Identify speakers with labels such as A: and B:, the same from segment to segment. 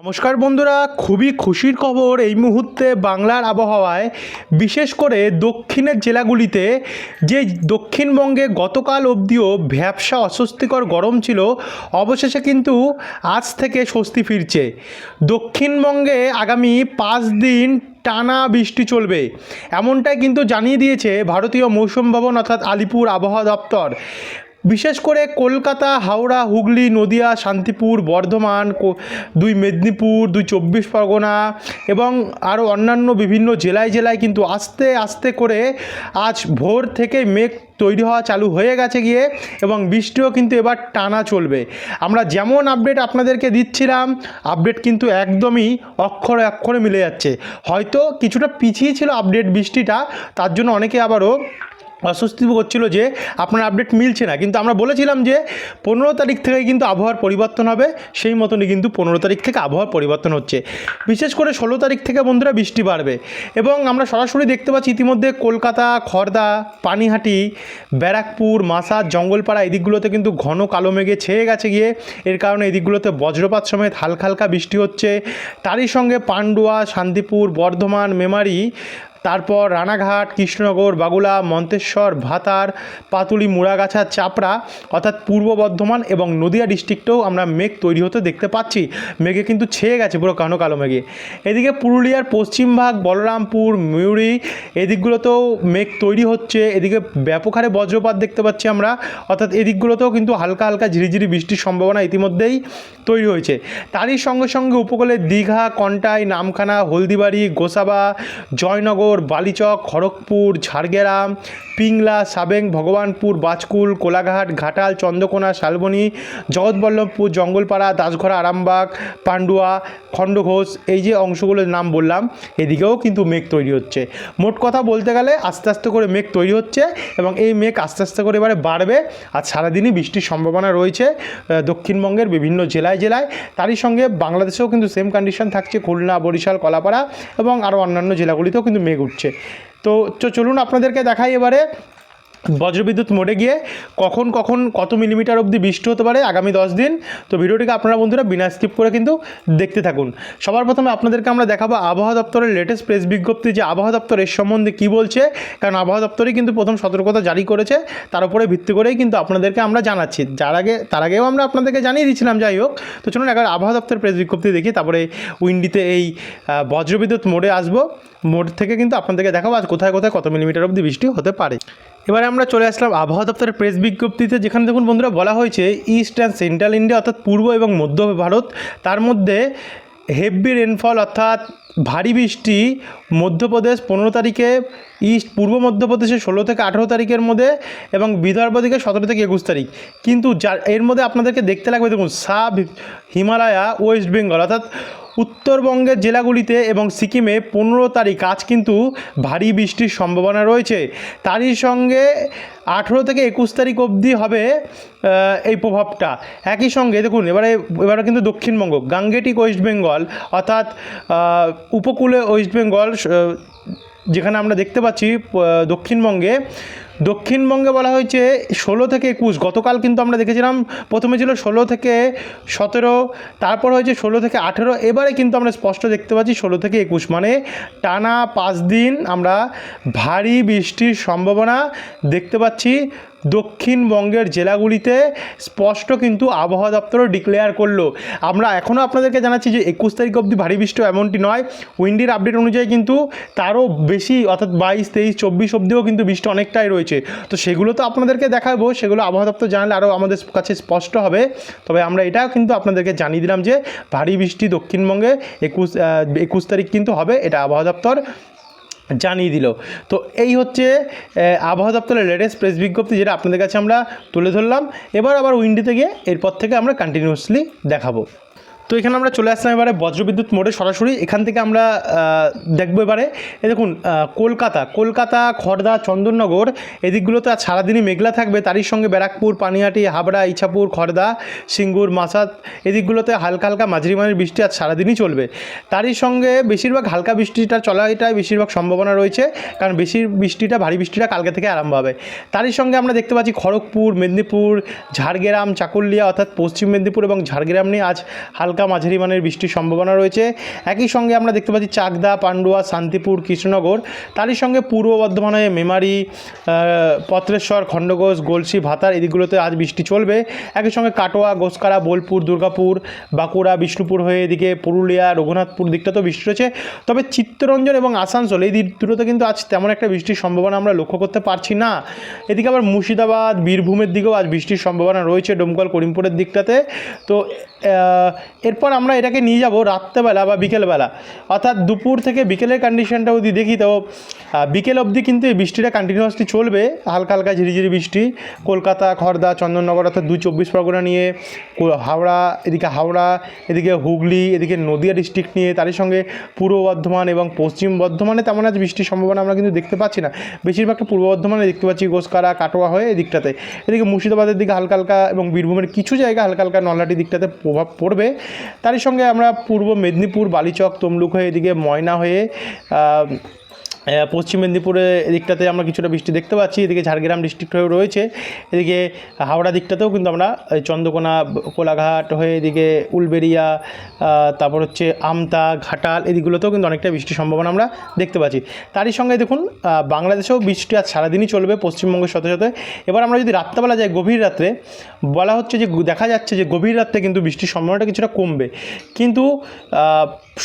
A: নমস্কার বন্ধুরা, খুবই খুশির খবর এই মুহূর্তে বাংলার আবহাওয়ায়, বিশেষ করে দক্ষিণের জেলাগুলিতে, যে দক্ষিণবঙ্গে গতকাল অবধিও ভ্যাবসা অস্বস্তিকর গরম ছিল, অবশেষে কিন্তু আজ থেকে স্বস্তি ফিরছে। দক্ষিণবঙ্গে আগামী পাঁচ দিন টানা বৃষ্টি চলবে, এমনটাই কিন্তু জানিয়ে দিয়েছে ভারতীয় মৌসুম ভবন অর্থাৎ আলিপুর আবহাওয়া দপ্তর। বিশেষ করে কলকাতা, হাওড়া, হুগলি, নদিয়া, শান্তিপুর, বর্ধমান দুই মেদিনীপুর, দুই চব্বিশ পরগনা এবং আরও অন্যান্য বিভিন্ন জেলায় জেলায় কিন্তু আস্তে আস্তে করে আজ ভোর থেকে মেঘ তৈরি হওয়া চালু হয়ে গেছে গিয়ে এবং বৃষ্টিও কিন্তু এবার টানা চলবে। আমরা যেমন আপডেট আপনাদেরকে দিচ্ছিলাম, আপডেট কিন্তু একদমই অক্ষরে অক্ষরে মিলে যাচ্ছে। হয়তো কিছুটা পিছিয়ে ছিল আপডেট বৃষ্টিটা, তার জন্য অনেকে আবারও অস্বস্তি করছিল যে আপনার আপডেট মিলছে না। কিন্তু আমরা বলেছিলাম যে পনেরো তারিখ থেকে কিন্তু আবহাওয়ার পরিবর্তন হবে, সেই মতনই কিন্তু পনেরো তারিখ থেকে আবহাওয়ার পরিবর্তন হচ্ছে। বিশেষ করে ষোলো তারিখ থেকে বন্ধুরা বৃষ্টি বাড়বে এবং আমরা সরাসরি দেখতে পাচ্ছি ইতিমধ্যে কলকাতা খড়দা পানিহাটি, ব্যারাকপুর মাসাদ জঙ্গলপাড়া এদিকগুলোতে কিন্তু ঘন কালো মেঘে ছেয়ে গেছে গিয়ে। এর কারণে এদিকগুলোতে বজ্রপাত সমেত হালকা হালকা বৃষ্টি হচ্ছে। তারই সঙ্গে পান্ডুয়া, শান্তিপুর, বর্ধমান, মেমারি তারপর রানাঘাট, কৃষ্ণনগর, বাগুলা, মন্তেশ্বর, ভাতার, পাতুলি, মুড়াগাছা, চাপড়া, অর্থাৎ পূর্ব বর্ধমান এবং নদিয়া ডিস্ট্রিক্টেও আমরা মেঘ তৈরি হতে দেখতে পাচ্ছি। মেঘে কিন্তু ছেয়ে গেছে পুরো কানো কালো মেঘে। এদিকে পুরুলিয়ার পশ্চিম ভাগ, বলরামপুর ময়ূরী এদিকগুলোতেও মেঘ তৈরি হচ্ছে। এদিকে ব্যাপক হারে বজ্রপাত দেখতে পাচ্ছি আমরা। অর্থাৎ এদিকগুলোতেও কিন্তু হালকা হালকা ঝিরিঝিরি বৃষ্টির সম্ভাবনা ইতিমধ্যেই তৈরি হয়েছে। তারই সঙ্গে সঙ্গে উপকূলে দীঘা, কন্টাই, নামখানা, হলদিবাড়ি, গোসাবা, জয়নগর বালিচক, খড়গপুর, ঝাড়গ্রাম, পিংলা, সাবেং, ভগবানপুর বাজকুল কোলাঘাট, ঘাটাল, চন্দ্রকোনা, শালবনী, জগৎবল্লভপুর, জঙ্গলপাড়া দাসঘরা আরামবাগ, পান্ডুয়া, খণ্ডঘোষ, এই যে অংশগুলোর নাম বললাম, এদিকেও কিন্তু মেঘ তৈরি হচ্ছে। মোট কথা বলতে গেলে আস্তে আস্তে করে মেঘ তৈরি হচ্ছে এবং এই মেঘ আস্তে আস্তে করে এবারে বাড়বে। আর সারাদিনই বৃষ্টির সম্ভাবনা রয়েছে দক্ষিণবঙ্গের বিভিন্ন জেলায় জেলায়। তারই সঙ্গে বাংলাদেশেও কিন্তু সেম কন্ডিশন থাকছে খুলনা, বরিশাল, কলাপাড়া এবং আরও অন্যান্য জেলাগুলিতেও কিন্তু মেঘ উঠছে তো চলুন আপনাদেরকে দেখাই এবারে বজ্রবিদ্যুৎ মোড়ে গিয়ে কখন কখন কত মিলিমিটার অবধি বৃষ্টি হতে পারে আগামী দশ দিন? তো ভিডিওটিকে আপনারা বন্ধুরা বিনা স্কিপ করে কিন্তু দেখতে থাকুন। সবার প্রথমে আপনাদেরকে আমরা দেখাবো আবহাওয়া দপ্তরের লেটেস্ট প্রেস বিজ্ঞপ্তি যে আবহাওয়া দপ্তর এর সম্বন্ধে কী বলছে। কারণ আবহাওয়া দপ্তরই কিন্তু প্রথম সতর্কতা জারি করেছে। তার উপরে ভিত্তি করেই কিন্তু আপনাদেরকে আমরা জানাচ্ছি। যার আগে, তার আগেও আমরা আপনাদেরকে জানিয়ে দিয়েছিলাম, যাই হোক। তো চলুন একবার আবহাওয়া দপ্তরের প্রেস বিজ্ঞপ্তি দেখি। তারপরে উইন্ডিতে এই বজ্রবিদ্যুৎ মোড়ে আসব। মোড় থেকে কিন্তু আপনাদেরকে দেখাবো আজ কোথায় কোথায় কত মিলিমিটার অবধি বৃষ্টি হতে পারে। এবারে আমরা চলে আসলাম আবহাওয়া দপ্তরের প্রেস বিজ্ঞপ্তিতে, যেখানে দেখুন বন্ধুরা বলা হয়েছে ইস্ট অ্যান্ড সেন্ট্রাল ইন্ডিয়া অর্থাৎ পূর্ব এবং মধ্য ভারত, তার মধ্যে হেভি রেনফল অর্থাৎ ভারী বৃষ্টি, মধ্যপ্রদেশ পনেরো তারিখে ইস্ট পূর্ব মধ্যপ্রদেশে ষোলো থেকে আঠেরো তারিখের মধ্যে এবং বিদর্ভ দিকে সতেরো থেকে একুশ তারিখ। কিন্তু যা এর মধ্যে আপনাদেরকে দেখতে লাগবে, দেখুন, সাব হিমালয়া ওয়েস্ট বেঙ্গল অর্থাৎ উত্তরবঙ্গের জেলাগুলিতে এবং সিকিমে পনেরো তারিখ আজ কিন্তু ভারী বৃষ্টির সম্ভাবনা রয়েছে। তারই সঙ্গে আঠেরো থেকে একুশ তারিখ অবধি হবে এই প্রভাবটা। একই সঙ্গে দেখুন, এবারে এবারে কিন্তু দক্ষিণবঙ্গ গাঙ্গেটিক ওয়েস্ট বেঙ্গল অর্থাৎ উপকূলে ওয়েস্ট বেঙ্গল যেখানে আমরা দেখতে পাচ্ছি দক্ষিণবঙ্গে দক্ষিণবঙ্গে বলা হয়েছে ষোলো থেকে একুশ, গতকাল কিন্তু আমরা দেখেছিলাম প্রথমে ছিল ষোলো থেকে সতেরো, তারপর হয়েছে ষোলো থেকে আঠেরো, এবারে কিন্তু আমরা স্পষ্ট দেখতে পাচ্ছি ষোলো থেকে একুশ। মানে টানা পাঁচ দিন আমরা ভারী বৃষ্টির সম্ভাবনা দেখতে পাচ্ছি। দক্ষিণবঙ্গের জেলাগুলিতে স্পষ্ট কিন্তু আবহাওয়া দপ্তরও ডিক্লেয়ার করল। আমরা এখনও আপনাদেরকে জানাচ্ছি যে একুশ তারিখ অবধি ভারী বৃষ্টি এমনটি নয়। উইন্ডির আপডেট অনুযায়ী কিন্তু তারও বেশি, অর্থাৎ বাইশ, তেইশ, চব্বিশ অবধিও কিন্তু বৃষ্টি অনেকটাই রয়েছে। তো সেগুলো তো আপনাদেরকে দেখাবো, সেগুলো আবহাওয়া দপ্তর জানালে আরও আমাদের কাছে স্পষ্ট হবে। তবে আমরা এটাও কিন্তু আপনাদেরকে জানিয়ে দিলাম যে ভারী বৃষ্টি দক্ষিণবঙ্গে একুশ একুশ তারিখ কিন্তু হবে, এটা আবহাওয়া দপ্তর। জানিয়ে দিল। তো এই হচ্ছে আবহাওয়া দপ্তরের লেটেস্ট প্রেস বিজ্ঞপ্তি যেটা আপনাদের কাছে আমরা তুলে ধরলাম। এবার আবার উইন্ডিতে গিয়ে এরপর থেকে আমরা কন্টিনিউয়াসলি দেখাবো। তো এখানে আমরা চলে আসলাম এবারে বজ্রবিদ্যুৎ মোড়ে সরাসরি। এখান থেকে আমরা দেখব এবারে, এ দেখুন কলকাতা কলকাতা খড়দা চন্দননগর, এদিকগুলোতে আজ সারাদিনই মেঘলা থাকবে। তারই সঙ্গে ব্যারাকপুর, পানিহাটি, হাবড়া, ইছাপুর খড়দা সিঙ্গুর মাসাদ এদিকগুলোতে হালকা হালকা মাঝারি বৃষ্টি আজ সারাদিনই চলবে। তারই সঙ্গে বেশিরভাগ হালকা বৃষ্টিটা চলাটাই বেশিরভাগ সম্ভাবনা রয়েছে, কারণ বেশি বৃষ্টিটা, ভারী বৃষ্টিটা কালকে থেকে আরম্ভ হবে। তারই সঙ্গে আমরা দেখতে পাচ্ছি খড়গপুর, মেদিনীপুর, ঝাড়গ্রাম, চাকুলিয়া, অর্থাৎ পশ্চিম মেদিনীপুর এবং ঝাড়গ্রাম নিয়ে আজ হালকা হালকা মাঝারি মানের বৃষ্টির সম্ভাবনা রয়েছে। একই সঙ্গে আমরা দেখতে পাচ্ছি চাকদা, পান্ডুয়া, শান্তিপুর, কৃষ্ণনগর। তারই সঙ্গে পূর্ব বর্ধমান মেমারি পত্রেশ্বর, খণ্ডঘোষ, গলসি, ভাতার এদিকগুলোতে আজ বৃষ্টি চলবে। একই সঙ্গে কাটোয়া, গোসকারা, বোলপুর, দুর্গাপুর, বাঁকুড়া, বিষ্ণুপুর হয়ে এদিকে পুরুলিয়া, রঘুনাথপুর দিকটাতেও বৃষ্টি রয়েছে। তবে চিত্তরঞ্জন এবং আসানসোল এই দিক দুটোতে কিন্তু আজ তেমন একটা বৃষ্টির সম্ভাবনা আমরা লক্ষ্য করতে পারছি না। এদিকে আবার মুর্শিদাবাদ, বীরভূমের দিকেও আজ বৃষ্টির সম্ভাবনা রয়েছে ডোমকল, করিমপুরের দিকটাতে। তো এরপর আমরা এটাকে নিয়ে যাব রাত্রেবেলা বা বিকেলবেলা। অর্থাৎ দুপুর থেকে বিকেলের কন্ডিশনটা যদি দেখি, তো বিকেল অবধি কিন্তু এই বৃষ্টিটা কন্টিনিউয়াসলি চলবে। হালকা হালকা ঝিরিঝিরি বৃষ্টি। কলকাতা খড়দা চন্দননগর, অর্থাৎ দুই চব্বিশ পরগনা নিয়ে হাওড়া, এদিকে হাওড়া, এদিকে হুগলি, এদিকে নদিয়া ডিস্ট্রিক্ট নিয়ে, তারই সঙ্গে পূর্ব বর্ধমান এবং পশ্চিম বর্ধমানে তেমন আজ বৃষ্টির সম্ভাবনা আমরা কিন্তু দেখতে পাচ্ছি না। বেশিরভাগটা পূর্ব বর্ধমানে দেখতে পাচ্ছি গোসকারা, কাটোয়া হয়ে এদিকটাতে। এদিকে মুর্শিদাবাদের দিকে হালকা হালকা এবং বীরভূমের কিছু জায়গা হালকা হালকা নলহাটি দিকটাতে প্রভাব পড়বে। তারই সঙ্গে আমরা পূর্ব মেদিনীপুর বালিচক তমলুক হয়ে এদিকে ময়না হয়ে পশ্চিম মেদিনীপুরে এদিকটাতে আমরা কিছুটা বৃষ্টি দেখতে পাচ্ছি, এদিকে ঝাড়গ্রাম ডিস্ট্রিক্ট হয়ে রয়েছে, এদিকে হাওড়া দিকটাতেও কিন্তু আমরা চন্দ্রকোনা, কোলাঘাট হয়ে এদিকে উলবেরিয়া তারপর হচ্ছে আমতা, ঘাটাল এদিকগুলোতেও কিন্তু অনেকটা বৃষ্টির সম্ভাবনা আমরা দেখতে পাচ্ছি। তারই সঙ্গে দেখুন বাংলাদেশেও বৃষ্টি আজ সারাদিনই চলবে পশ্চিমবঙ্গের সাথে সাথে। এবার আমরা যদি রাত্রেবেলা যাই গভীর রাত্রে, বলা হচ্ছে যে দেখা যাচ্ছে যে গভীর রাত্রে কিন্তু বৃষ্টির সম্ভাবনাটা কিছুটা কমবে। কিন্তু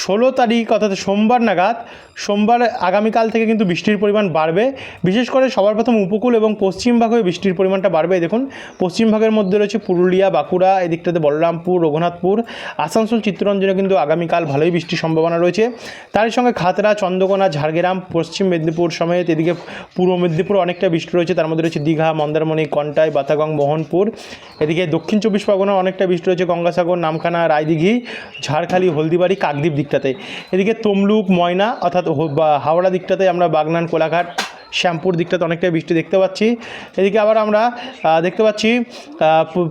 A: ষোলো তারিখ অর্থাৎ সোমবার নাগাদ, সোমবার আগামীকাল থেকে কিন্তু বৃষ্টির পরিমাণ বাড়বে। বিশেষ করে সবার প্রথম উপকূল এবং পশ্চিম ভাগে বৃষ্টির পরিমাণটা বাড়বে। দেখুন, পশ্চিম ভাগের মধ্যে রয়েছে পুরুলিয়া, বাঁকুড়া, এদিকটাতে বলরামপুর, রঘুনাথপুর, আসানসোল, চিত্তরঞ্জনে কিন্তু আগামীকাল ভালোই বৃষ্টির সম্ভাবনা রয়েছে। তার সঙ্গে খাতড়া, চন্দ্রকোনা, ঝাড়গ্রাম, পশ্চিম মেদিনীপুর সমেত এদিকে পূর্ব মেদিনীপুর অনেকটা বৃষ্টি রয়েছে। তার মধ্যে রয়েছে দীঘা, মন্দারমণি, কন্টাই, বাতাগং, মোহনপুর। এদিকে দক্ষিণ চব্বিশ পরগনা অনেকটা বৃষ্টি রয়েছে গঙ্গাসাগর, নামখানা, রায়দিঘি, ঝাড়খালি, হলদিবাড়ি, কাকদ্বীপ দিকটাতে। এদিকে তমলুক, ময়না, অর্থাৎ হাওড়া দিকটাতে আমরা বাগনান কোলাঘাট, শ্যামপুর দিকটাতে অনেকটাই বৃষ্টি দেখতে পাচ্ছি। এদিকে আবার আমরা দেখতে পাচ্ছি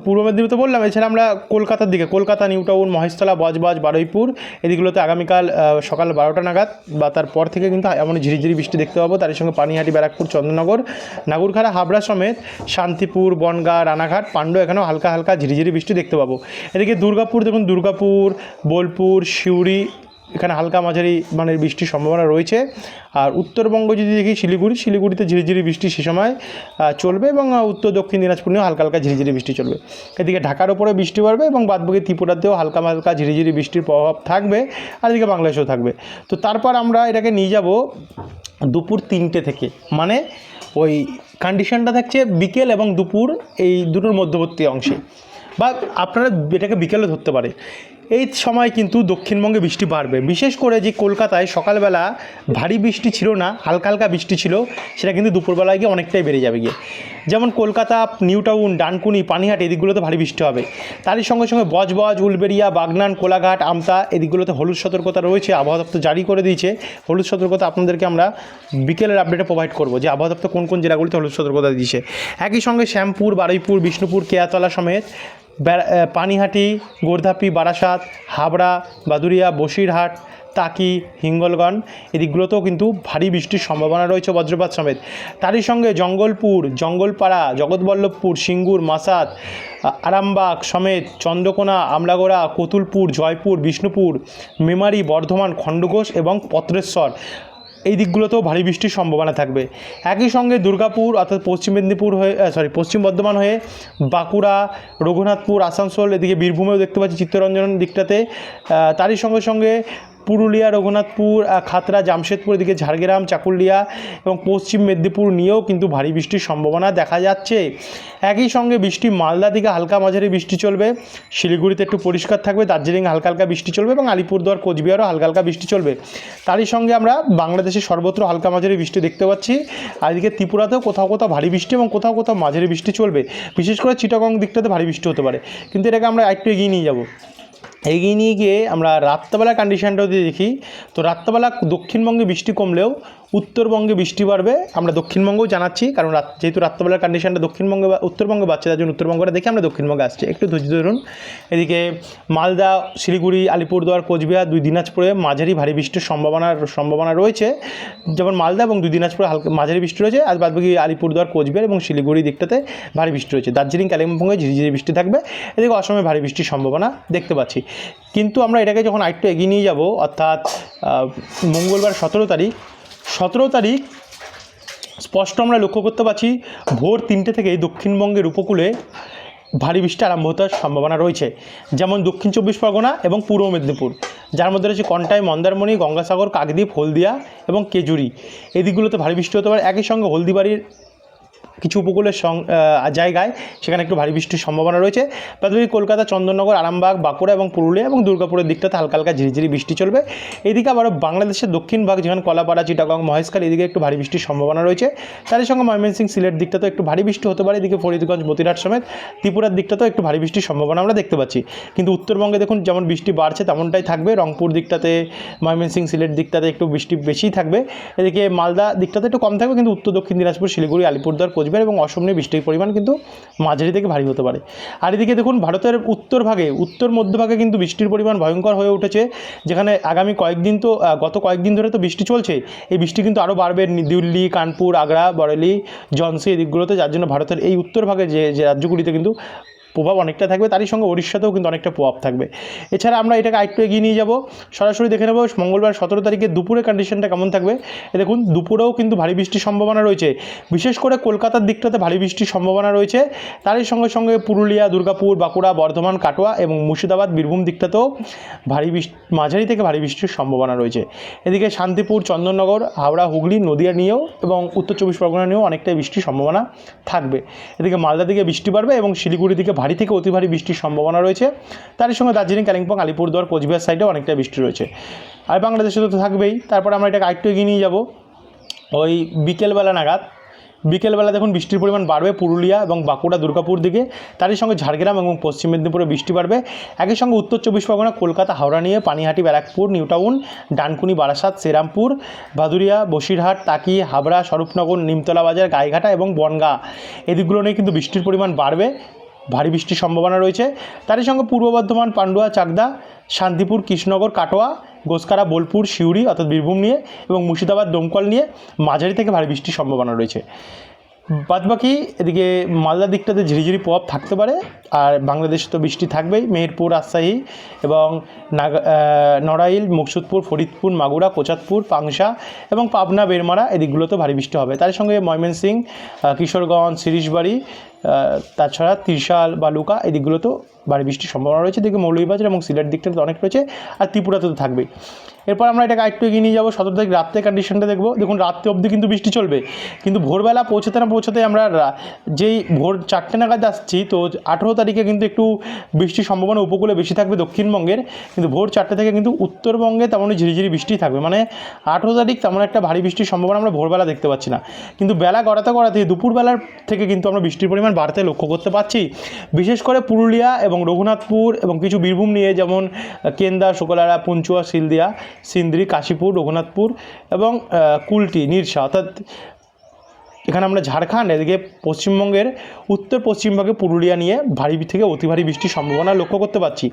A: পূর্ব মেদিনীপুর তো বললাম, এছাড়া আমরা কলকাতার দিকে, কলকাতা, নিউ টাউন, মহেশতলা, বজবাজ, বারুইপুর, এদিকগুলোতে আগামীকাল সকাল বারোটা নাগাদ বা তারপর থেকে কিন্তু এমন ঝিরিঝিরি বৃষ্টি দেখতে পাবো। তার সঙ্গে পানিহাটি, ব্যারাকপুর, চন্দ্রনগর, নাগুরখাড়া, হাবড়া সমেত শান্তিপুর, বনগাঁ, রানাঘাট পাণ্ডু এখানেও হালকা হালকা ঝিরিঝিরি বৃষ্টি দেখতে পাবো। এদিকে দুর্গাপুর, দেখুন, দুর্গাপুর, বোলপুর, সিউড়ি এখানে হালকা মাঝারি মানের বৃষ্টির সম্ভাবনা রয়েছে। আর উত্তরবঙ্গ যদি দেখি, শিলিগুড়ি, শিলিগুড়িতে ঝিরিঝিরি বৃষ্টি সে সময় চলবে এবং উত্তর দক্ষিণ দিনাজপুর নিয়েও হালকা হালকা ঝিরিঝিরি বৃষ্টি চলবে। এদিকে ঢাকার ওপরে বৃষ্টি বাড়বে এবং বাদবাকি ত্রিপুরাতেও হালকা হালকা ঝিরিঝিরি বৃষ্টির প্রভাব থাকবে, আর এদিকে বাংলাদেশেও থাকবে। তো তারপর আমরা এটাকে নিয়ে যাব দুপুর তিনটে থেকে। মানে ওই কন্ডিশনটা থাকছে বিকেল এবং দুপুর এই দুটোর মধ্যবর্তী অংশে। বা আপনারা এটাকে বিকেলে ধরতে পারে। এই সময় কিন্তু দক্ষিণবঙ্গে বৃষ্টি বাড়বে। বিশেষ করে যে কলকাতায় সকালবেলা ভারী বৃষ্টি ছিল না, হালকা হালকা বৃষ্টি ছিল, সেটা কিন্তু দুপুরবেলায় গিয়ে অনেকটাই বেড়ে যাবে গিয়ে। যেমন কলকাতা, নিউ টাউন, ডানকুনি, পানিহাট, এদিকগুলোতে ভারী বৃষ্টি হবে। তারই সঙ্গে সঙ্গে বজবজ উলবেরিয়া বাগনান, কোলাঘাট, আমতা, এদিকগুলোতে হলুদ সতর্কতা রয়েছে, আবহাওয়া দপ্তর জারি করে দিয়েছে। হলুদ সতর্কতা আপনাদেরকে আমরা বিকেলের আপডেটে প্রোভাইড করব যে আবহাওয়া দপ্তর কোন কোন জেলাগুলিতে হলুদ সতর্কতা দিয়েছে। একই সঙ্গে শ্যামপুর, বারুইপুর, বিষ্ণুপুর কেয়াতলা সমেত পানিহাটি, গোর্ধাপি, বারাসাত, হাবড়া বাদুরিয়া বসিরহাট তাকি হিঙ্গলগঞ্জ এদিকগুলোতেও কিন্তু ভারী বৃষ্টির সম্ভাবনা রয়েছে বজ্রপাত সমেত। তারই সঙ্গে জঙ্গলপুর, জঙ্গলপাড়া, জগৎবল্লভপুর, সিঙ্গুর মাসাত আরামবাগ সমেত চন্দ্রকোনা, আমলাগোড়া, কতুলপুর, জয়পুর, বিষ্ণুপুর, মেমারি, বর্ধমান, খণ্ডঘোষ এবং পত্রেশ্বর। এই দিকগুলোতেও ভারী বৃষ্টির সম্ভাবনা থাকবে। একই সঙ্গে দুর্গাপুর অর্থাৎ পশ্চিম মেদিনীপুর হয়ে সরি পশ্চিম বর্ধমান হয়ে বাঁকুড়া, রঘুনাথপুর, আসানসোল, এদিকে বীরভূমেও দেখতে পাচ্ছি চিত্তরঞ্জন দিকটাতে। তারই সঙ্গে সঙ্গে পুরুলিয়া, রঘুনাথপুর খাতড়া জামশেদপুর এদিকে ঝাড়গ্রাম, চাকুলিয়া এবং পশ্চিম মেদিনীপুর নিয়েও কিন্তু ভারী বৃষ্টির সম্ভাবনা দেখা যাচ্ছে। একই সঙ্গে বৃষ্টি মালদা দিকে হালকা মাঝারি বৃষ্টি চলবে। শিলিগুড়িতে একটু পরিষ্কার থাকবে, দার্জিলিং হালকা হালকা বৃষ্টি চলবে এবং আলিপুরদুয়ার, কোচবিহারও হালকা হালকা বৃষ্টি চলবে। তারই সঙ্গে আমরা বাংলাদেশের সর্বত্র হালকা মাঝারি বৃষ্টি দেখতে পাচ্ছি। আর এদিকে ত্রিপুরাতেও কোথাও কোথাও ভারী বৃষ্টি এবং কোথাও কোথাও মাঝারি বৃষ্টি চলবে। বিশেষ করে চিটাগং দিকটাতে ভারী বৃষ্টি হতে পারে। কিন্তু এটাকে আমরা একটু এগিয়ে নিয়ে যাব। এগিয়ে নিয়ে গিয়ে আমরা রাত্রেবেলা কন্ডিশনটাও দিয়ে দেখি। তো রাত্রেবেলা দক্ষিণবঙ্গে বৃষ্টি কমলেও উত্তরবঙ্গে বৃষ্টি বাড়বে, আমরা দক্ষিণবঙ্গেও জানাচ্ছি, কারণ রাত, যেহেতু রাত্রবেলার কন্ডিশনটা দক্ষিণবঙ্গে বা, উত্তরবঙ্গে বাচ্চা তার জন্য উত্তরবঙ্গটা দেখে আমরা দক্ষিণবঙ্গে আসছি। একটু ধৈর্য ধরুন। এদিকে মালদা, শিলিগুড়ি, আলিপুরদুয়ার, কোচবিহার, দুই দিনাজপুরে মাঝারি ভারী বৃষ্টির সম্ভাবনার সম্ভাবনা রয়েছে। যেমন মালদা এবং দুই দিনাজপুরে হালকা মাঝারি বৃষ্টি রয়েছে, আর বাদবাকি আলিপুরদুয়ার, কোচবিহার এবং শিলিগুড়ি দিকটাতে ভারী বৃষ্টি রয়েছে। দার্জিলিং, কালিম্পংয়ে ঝিরিঝিরি বৃষ্টি থাকবে। এদিকে অসমে ভারী বৃষ্টির সম্ভাবনা দেখতে পাচ্ছি। কিন্তু আমরা এটাকে যখন আরেকটু এগিয়ে নিয়ে যাব, অর্থাৎ মঙ্গলবার সতেরো তারিখ সতেরো তারিখ স্পষ্ট আমরা লক্ষ্য করতে পারছি, ভোর তিনটে থেকে দক্ষিণবঙ্গের উপকূলে ভারী বৃষ্টি আরম্ভ হতে সম্ভাবনা রয়েছে। যেমন দক্ষিণ চব্বিশ পরগনা এবং পূর্ব মেদিনীপুর, যার মধ্যে রয়েছে কন্টাই, মন্দারমণি, গঙ্গাসাগর, কাকদ্বীপ, হলদিয়া এবং কেজুরি। এই দিকগুলোতে ভারী বৃষ্টি হতে পারে। একই সঙ্গে হলদিবাড়ির কিছু উপকূলের জায়গায় সেখানে একটু ভারী বৃষ্টির সম্ভাবনা রয়েছে। প্রাথমিক কলকাতা, চন্দননগর, আরামবাগ, বাঁকুড়া এবং পুরুলিয়া এবং দুর্গাপুরের দিকটাতে হালকা হালকা ঝিরিঝিরি বৃষ্টি চলবে। এদিকে আবার বাংলাদেশের দক্ষিণ ভাগ, যেখানে কলাপাড়া, চিটাগং, মহেশখালী, এদিকে একটু ভারী বৃষ্টির সম্ভাবনা রয়েছে। তারই সঙ্গে ময়মনসিং সিলেট দিকটাতেও একটু ভারী বৃষ্টি হতে পারে, এদিকে ফরিদগঞ্জ মতিরাট সমেত ত্রিপুরার দিকটাতেও একটু ভারী বৃষ্টির সম্ভাবনা আমরা দেখতে পাচ্ছি। কিন্তু উত্তরবঙ্গে দেখুন, যেমন বৃষ্টি বাড়ছে তেমনটাই থাকবে। রংপুর দিকটাতে, ময়মনসিং সিলেট দিকটাতে একটু বৃষ্টি বেশিই থাকবে। এদিকে মালদা দিকটাতে একটু কম থাকবে, কিন্তু উত্তর দক্ষিণ দিনাজপুর, শিলিগুড়ি, আলিপুরদুয়ার, কোচবিহার এবং অসম নিয়ে বৃষ্টির পরিমাণ কিন্তু মাঝারি থেকে ভারী হতে পারে। আর এদিকে দেখুন, ভারতের উত্তর ভাগে, উত্তর মধ্যভাগে কিন্তু বৃষ্টির পরিমাণ ভয়ঙ্কর হয়ে উঠেছে। যেখানে আগামী কয়েকদিন তো গত কয়েকদিন ধরে তো বৃষ্টি চলছে। এই বৃষ্টি কিন্তু আরও বাড়বে। দিল্লি, কানপুর, আগ্রা, বরেলি জনসি এদিকগুলোতে। দিকগুলোতে যার জন্য ভারতের এই উত্তর ভাগে যে রাজ্যগুলিতে কিন্তু প্রভাব অনেকটা থাকবে, তারই সঙ্গে উড়িষ্যাতেও কিন্তু অনেকটা প্রভাব থাকবে। এছাড়া আমরা এটাকে আরেকটু এগিয়ে নিয়ে যাব। সরাসরি দেখে নেব, মঙ্গলবার সতেরো তারিখে দুপুরে কন্ডিশনটা কেমন থাকবে? দেখুন, দুপুরেও কিন্তু ভারী বৃষ্টির সম্ভাবনা রয়েছে। বিশেষ করে কলকাতার দিকটাতে ভারী বৃষ্টির সম্ভাবনা রয়েছে। তারই সঙ্গে সঙ্গে পুরুলিয়া, দুর্গাপুর, বাঁকুড়া, বর্ধমান, কাটোয়া এবং মুর্শিদাবাদ, বীরভূম দিকটাতেও ভারী বৃষ্টি মাঝারি থেকে ভারী বৃষ্টির সম্ভাবনা রয়েছে। এদিকে শান্তিপুর, চন্দননগর, হাওড়া, হুগলি, নদিয়া নিয়েও এবং উত্তর চব্বিশ পরগনা নিয়েও অনেকটাই বৃষ্টির সম্ভাবনা থাকবে। এদিকে মালদা দিকে বৃষ্টি বাড়বে এবং শিলিগুড়ি দিকে ভারী থেকে অতি ভারী বৃষ্টির সম্ভাবনা রয়েছে। তারই সঙ্গে দার্জিলিং, কালিম্পং, আলিপুরদুয়ার, কোচবিহার সাইডেও অনেকটা বৃষ্টি রয়েছে। আর বাংলাদেশে তো থাকবেই। তারপর আমরা এটাকে আরেকটু এগিয়ে নিয়ে যাব। ওই বিকেলবেলা নাগাদ, বিকেলবেলা দেখুন বৃষ্টির পরিমাণ বাড়বে পুরুলিয়া এবং বাঁকুড়া, দুর্গাপুর দিকে। তারই সঙ্গে ঝাড়গ্রাম এবং পশ্চিম মেদিনীপুরে বৃষ্টি বাড়বে। একই সঙ্গে উত্তর চব্বিশ পরগনা, কলকাতা, হাওড়া নিয়ে পানিহাটি, ব্যারাকপুর, নিউটাউন, ডানকুনি, বারাসাত, শ্রীরামপুর, ভাদুরিয়া, বসিরহাট টাকি হাবড়া, স্বরূপনগর, নিমতলা বাজার, গাইঘাটা এবং বনগাঁ। এদিকগুলো নিয়ে কিন্তু বৃষ্টির পরিমাণ বাড়বে। ভারী বৃষ্টির সম্ভাবনা রয়েছে। তারই সঙ্গে পূর্ব বর্ধমান, পান্ডুয়া, চাকদা, শান্তিপুর, কৃষ্ণনগর, কাটোয়া গোসকারা বোলপুর, সিউড়ি অর্থাৎ বীরভূম নিয়ে এবং মুর্শিদাবাদ, দমকল নিয়ে মাঝারি থেকে ভারী বৃষ্টির সম্ভাবনা রয়েছে। বাদবাকি এদিকে মালদা দিকটাতে ঝিরিঝিরি প্রভাব থাকতে পারে, আর বাংলাদেশে তো বৃষ্টি থাকবেই। মেহেরপুর, রাজশাহী এবং নাগা নড়াইল, মুকসুদপুর, ফরিদপুর, মাগুরা, কোচাতপুর, পাংশা এবং পাবনা, বেরমারা এদিকগুলোতে ভারী বৃষ্টি হবে। তার সঙ্গে ময়মনসিং কিশোরগঞ্জ শিরিশবাড়ি তাছাড়া ত্রিশাল বালুকা এই দিকগুলোতেও ভারী বৃষ্টির সম্ভাবনা রয়েছে। এদিকে মৌলভীবাজার এবং সিলেট দিকটাতে অনেক রয়েছে, আর ত্রিপুরাতে তো থাকবেই। এরপর আমরা এটাকে আরেকটু এগিয়ে নিয়ে যাব, সতেরো তারিখ রাত্রে কন্ডিশনটা দেখব। দেখুন, রাত্রে অবধি কিন্তু বৃষ্টি চলবে। কিন্তু ভোরবেলা পৌঁছাতে না পৌঁছাতে আমরা যেই ভোর চারটে নাগাদ আসছি, তো আঠেরো তারিখে কিন্তু একটু বৃষ্টির সম্ভাবনা উপকূলে বেশি থাকবে দক্ষিণবঙ্গের। কিন্তু ভোর চারটে থেকে কিন্তু উত্তরবঙ্গে তেমনই ঝিরিঝিরি বৃষ্টি থাকবে। মানে আঠেরো তারিখ তেমন একটা ভারী বৃষ্টির সম্ভাবনা আমরা ভোরবেলা দেখতে পাচ্ছি না। কিন্তু বেলা গড়াতে গড়াতে দুপুরবেলার থেকে কিন্তু আমরা বৃষ্টির পরিমাণ বাড়তে লক্ষ্য করতে পারছি বিশেষ করে পুরুলিয়া এবং রঘুনাথপুর এবং কিছু বীরভূম নিয়ে যেমন কেন্দা, শুকলারা, পুঞ্চুয়া সিলদিয়া সিন্দ্রি কাশীপুর রঘুনাথপুর এবং কুলটি নিরসা। অর্থাৎ এখানে আমরা ঝাড়খণ্ড, এদিকে পশ্চিমবঙ্গের, উত্তর পশ্চিমভাগে পুরুলিয়া নিয়ে ভারী থেকে অতি ভারী বৃষ্টির সম্ভাবনা লক্ষ্য করতে পারছি।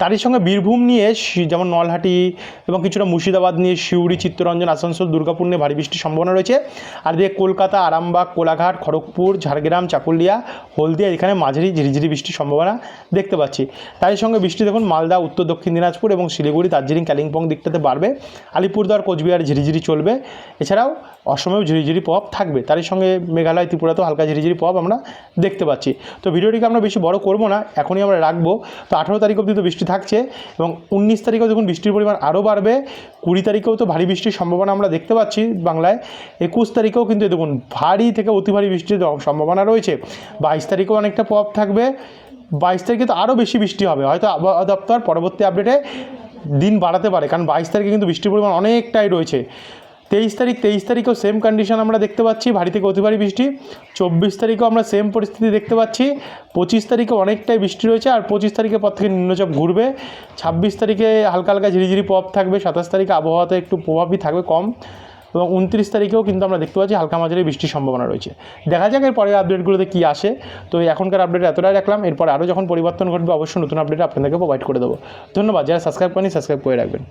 A: তারই সঙ্গে বীরভূম নিয়ে যেমন নলহাটি এবং কিছুটা মুর্শিদাবাদ নিয়ে সিউড়ি চিত্তরঞ্জন, আসানসোল, দুর্গাপুর নিয়ে ভারী বৃষ্টির সম্ভাবনা রয়েছে। আর এদিকে কলকাতা, আরামবাগ, কোলাঘাট, খড়গপুর, ঝাড়গ্রাম, চাকুলিয়া, হলদিয়া, এখানে মাঝারি ঝিরিঝিরি বৃষ্টির সম্ভাবনা দেখতে পাচ্ছি। তারই সঙ্গে বৃষ্টি দেখুন মালদা, উত্তর দক্ষিণ দিনাজপুর এবং শিলিগুড়ি, দার্জিলিং, কালিম্পং দিকটাতে বাড়বে। আলিপুরদুয়ার, কোচবিহার ঝিরিঝিরি চলবে। এছাড়াও অসমেও ঝিরিঝিরি প্রভাব থাকবে। তারই সঙ্গে মেঘালয় ত্রিপুরাতেও হালকা ঝিরিঝিরি প্রভাব আমরা দেখতে পাচ্ছি। তো ভিডিওটিকে আমরা বেশি বড় করব না, এখনই আমরা রাখব। তো আঠেরো তারিখ অবধি তো বৃষ্টি থাকছে এবং উনিশ তারিখেও দেখুন বৃষ্টির পরিমাণ আরও বাড়বে। কুড়ি তারিখেও তো ভারী বৃষ্টির সম্ভাবনা আমরা দেখতে পাচ্ছি বাংলায়। একুশ তারিখেও কিন্তু দেখুন ভারী থেকে অতি ভারী বৃষ্টির সম্ভাবনা রয়েছে। বাইশ তারিখেও অনেকটা প্রভাব থাকবে। বাইশ তারিখে তো আরও বেশি বৃষ্টি হবে। হয়তো আবহাওয়া দপ্তর পরবর্তী আপডেটে দিন বাড়াতে পারে। কারণ বাইশ তারিখে কিন্তু বৃষ্টির পরিমাণ অনেকটাই রয়েছে। তেইশ তারিখ, তেইশ তারিখেও সেম কন্ডিশন আমরা দেখতে পাচ্ছি, ভারী থেকে অতি ভারী বৃষ্টি। চব্বিশ তারিখেও আমরা সেম পরিস্থিতি দেখতে পাচ্ছি। পঁচিশ তারিখে অনেকটাই বৃষ্টি রয়েছে আর পঁচিশ তারিখের পর থেকে নিম্নচাপ ঘুরবে। ছাব্বিশ তারিখে হালকা হালকা ঝিরিঝিরি প্রভাব থাকবে, সাতাশ তারিখে আবহাওয়াতে একটু প্রভাবই থাকবে কম এবং উনত্রিশ তারিখেও কিন্তু আমরা দেখতে পাচ্ছি হালকা মাঝারি বৃষ্টির সম্ভাবনা রয়েছে। দেখা যাক এর পরের আপডেটগুলোতে কী আসে। তো এখনকার আপডেট এতটাই রাখলাম। এরপর আরও যখন পরিবর্তন ঘটবে, অবশ্যই নতুন আপডেট আপনাদেরকে প্রোভাইড করে দেবো। ধন্যবাদ। যারা সাবস্ক্রাইব করেনি সাবস্ক্রাইব করে রাখবেন।